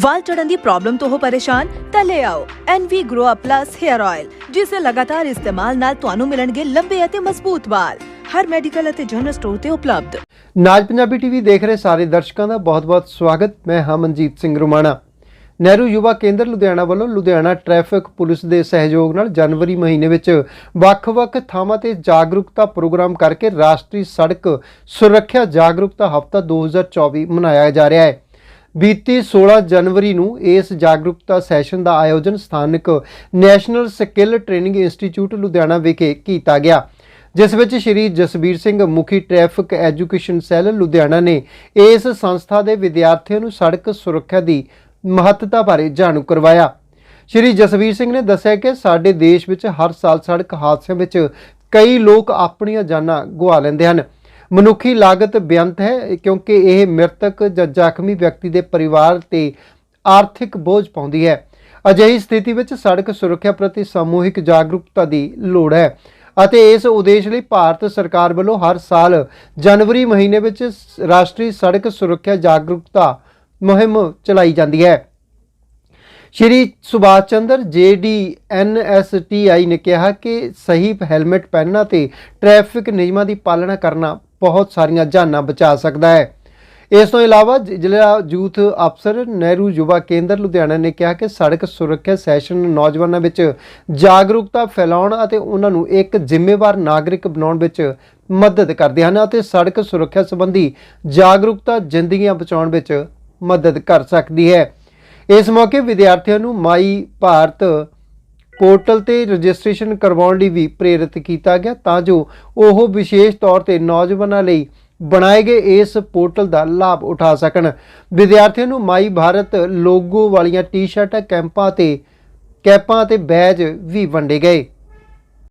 ਵਾਲ ਝੜਨ ਦੀ problem ਤੋਂ ਹੋ ਪਰੇਸ਼ਾਨ, ਤਾਂ ਲੈ ਆਓ NV Grow Up Plus Hair Oil ਜਿਸ ਦੇ ਲਗਾਤਾਰ ਇਸਤੇਮਾਲ ਨਾਲ ਤੁਹਾਨੂੰ ਮਿਲਣਗੇ ਲੰਬੇ ਅਤੇ ਮਜ਼ਬੂਤ ਵਾਲ। ਹਰ ਮੈਡੀਕਲ ਅਤੇ ਜਨਰਲ ਸਟੋਰ ਤੇ ਉਪਲਬਧ। ਨਾਜ ਪੰਜਾਬੀ ਟੀਵੀ ਦੇਖ ਰਹੇ ਸਾਰੇ ਦਰਸ਼ਕਾਂ ਦਾ ਬਹੁਤ-ਬਹੁਤ ਸਵਾਗਤ। ਮੈਂ ਹਾਂ ਮਨਜੀਤ ਸਿੰਘ ਰੁਮਾਣਾ। ਨਹਿਰੂ ਯੁਵਾ ਕੇਂਦਰ ਲੁਧਿਆਣਾ ਵੱਲੋਂ ਲੁਧਿਆਣਾ ਟ੍ਰੈਫਿਕ ਪੁਲਿਸ ਦੇ ਸਹਿਯੋਗ ਨਾਲ ਜਨਵਰੀ ਮਹੀਨੇ ਵਿੱਚ ਵੱਖ-ਵੱਖ ਥਾਵਾਂ ਤੇ ਜਾਗਰੂਕਤਾ ਪ੍ਰੋਗਰਾਮ ਕਰਕੇ ਰਾਸ਼ਟਰੀ ਸੜਕ ਸੁਰੱਖਿਆ ਜਾਗਰੂਕਤਾ ਹਫ਼ਤਾ 2024 ਮਨਾਇਆ ਜਾ ਰਿਹਾ ਹੈ। ਬੀਤੀ 16 ਜਨਵਰੀ ਨੂੰ ਇਸ ਜਾਗਰੂਕਤਾ ਸੈਸ਼ਨ ਦਾ ਆਯੋਜਨ ਸਥਾਨਕ national skill training institute Ludhiana ਵਿਖੇ ਕੀਤਾ ਗਿਆ, ਜਿਸ ਵਿੱਚ ਸ਼੍ਰੀ ਜਸਬੀਰ ਸਿੰਘ ਮੁਖੀ ਟ੍ਰੈਫਿਕ ਐਜੂਕੇਸ਼ਨ ਸੈੱਲ ਲੁਧਿਆਣਾ ਨੇ ਇਸ ਸੰਸਥਾ ਦੇ ਵਿਦਿਆਰਥੀਆਂ ਨੂੰ ਸੜਕ ਸੁਰੱਖਿਆ ਦੀ ਮਹੱਤਤਾ ਬਾਰੇ ਜਾਣੂ ਕਰਵਾਇਆ। ਸ਼੍ਰੀ ਜਸਵੀਰ ਸਿੰਘ ਨੇ ਦੱਸਿਆ ਕਿ ਸਾਡੇ ਦੇਸ਼ ਵਿੱਚ ਹਰ ਸਾਲ ਸੜਕ ਹਾਦਸਿਆਂ ਵਿੱਚ ਕਈ ਲੋਕ ਆਪਣੀਆਂ ਜਾਨਾਂ ਗਵਾ ਲੈਂਦੇ ਹਨ। ਮਨੁੱਖੀ ਲਾਗਤ ਬੇਅੰਤ ਹੈ, ਕਿਉਂਕਿ ਇਹ ਮ੍ਰਿਤਕ ਜਾਂ ਜ਼ਖਮੀ ਵਿਅਕਤੀ ਦੇ ਪਰਿਵਾਰ ਤੇ ਆਰਥਿਕ ਬੋਝ ਪਾਉਂਦੀ ਹੈ। ਅਜਿਹੀ ਸਥਿਤੀ ਵਿੱਚ ਸੜਕ ਸੁਰੱਖਿਆ ਪ੍ਰਤੀ ਸਮੂਹਿਕ ਜਾਗਰੂਕਤਾ ਦੀ ਲੋੜ ਹੈ ਅਤੇ ਇਸ ਉਦੇਸ਼ ਲਈ ਭਾਰਤ ਸਰਕਾਰ ਵੱਲੋਂ ਹਰ ਸਾਲ ਜਨਵਰੀ ਮਹੀਨੇ ਵਿੱਚ ਸ- ਰਾਸ਼ਟਰੀ ਸੜਕ ਸੁਰੱਖਿਆ ਜਾਗਰੂਕਤਾ ਮੁਹਿੰਮ ਚਲਾਈ ਜਾਂਦੀ ਹੈ। ਸ਼੍ਰੀ ਸੁਭਾਸ਼ ਚੰਦਰ ਜੇਡੀ ਐਨਐਸਟੀਆਈ ਨੇ ਕਿਹਾ ਕਿ ਸਹੀ ਹੈਲਮਟ ਪਹਿਨਣਾ ਤੇ ਟ੍ਰੈਫਿਕ ਨਿਯਮਾਂ ਦੀ ਪਾਲਣਾ ਕਰਨਾ ਬਹੁਤ ਸਾਰੀਆਂ ਜਾਨਾਂ ਬਚਾ ਸਕਦਾ ਹੈ। ਇਸ ਤੋਂ ਇਲਾਵਾ ਜ਼ਿਲ੍ਹਾ ਯੂਥ ਅਫਸਰ ਨਹਿਰੂ ਯੁਵਾ ਕੇਂਦਰ ਲੁਧਿਆਣਾ ਨੇ ਕਿਹਾ ਕਿ ਸੜਕ ਸੁਰੱਖਿਆ ਸੈਸ਼ਨ ਨੌਜਵਾਨਾਂ ਵਿੱਚ ਜਾਗਰੂਕਤਾ ਫੈਲਾਉਣ ਅਤੇ ਉਹਨਾਂ ਨੂੰ ਇੱਕ ਜ਼ਿੰਮੇਵਾਰ ਨਾਗਰਿਕ ਬਣਾਉਣ ਵਿੱਚ ਮਦਦ ਕਰਦੇ ਹਨ ਅਤੇ ਸੜਕ ਸੁਰੱਖਿਆ ਸੰਬੰਧੀ ਜਾਗਰੂਕਤਾ ਜ਼ਿੰਦਗੀਆਂ ਬਚਾਉਣ ਵਿੱਚ ਮਦਦ ਕਰ ਸਕਦੀ ਹੈ। ਇਸ ਮੌਕੇ ਵਿਦਿਆਰਥੀਆਂ ਨੂੰ ਮਾਈ ਭਾਰਤ ਪੋਰਟਲ ਤੇ ਰਜਿਸਟ੍ਰੇਸ਼ਨ ਕਰਵਾਉਣ ਲਈ ਵੀ ਪ੍ਰੇਰਿਤ ਕੀਤਾ ਗਿਆ ਤਾਂ ਜੋ ਉਹ ਵਿਸ਼ੇਸ਼ ਤੌਰ ਤੇ ਨੌਜਵਾਨਾਂ ਲਈ ਬਣਾਏ ਗਏ ਇਸ ਪੋਰਟਲ ਦਾ ਲਾਭ ਉਠਾ ਸਕਣ। ਵਿਦਿਆਰਥੀਆਂ ਨੂੰ ਮਾਈ ਭਾਰਤ ਲੋਗੋ ਵਾਲੀਆਂ ਟੀ-ਸ਼ਰਟਾਂ, ਕੈਂਪਾਂ ਤੇ ਕੈਪਾਂ ਤੇ ਬੈਜ ਵੀ ਵੰਡੇ ਗਏ।